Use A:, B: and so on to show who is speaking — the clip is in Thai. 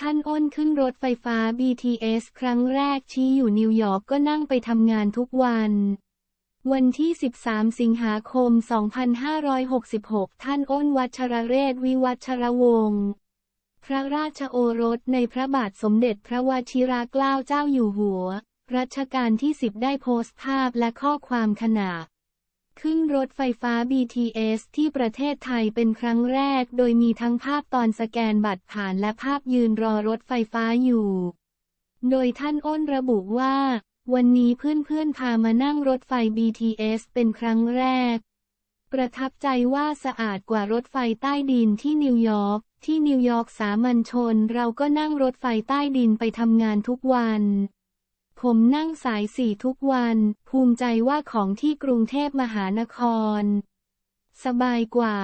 A: ท่านอ้นขึ้นรถไฟฟ้า BTS ครั้งแรกชี้อยู่นิวยอร์กก็นั่งไปทำงานทุกวัน วันที่ 13 สิงหาคม 2566 ท่านอ้นวัชรเรศวิวัชรวงศ์พระราชโอรสในพระบาทสมเด็จพระวชิรเกล้าเจ้าอยู่หัว รัชกาลที่10ได้โพสต์ภาพและข้อความขณะ ขึ้นรถไฟฟ้า BTS ที่ประเทศไทยเป็นครั้งแรก โดยมีทั้งภาพตอนสแกนบัตรผ่านและภาพยืนรอรถไฟฟ้าอยู่ โดยท่านอ้นระบุว่า วันนี้เพื่อนๆพามานั่งรถไฟ BTS เป็นครั้งแรก ประทับใจว่าสะอาดกว่ารถไฟใต้ดินที่นิวยอร์ก ที่นิวยอร์กสามัญชนเราก็นั่งรถไฟใต้ดินไปทำงานทุกวัน ผมนั่งสายสี่ทุกวัน ภูมิใจว่าของที่กรุงเทพมหานคร สบายกว่า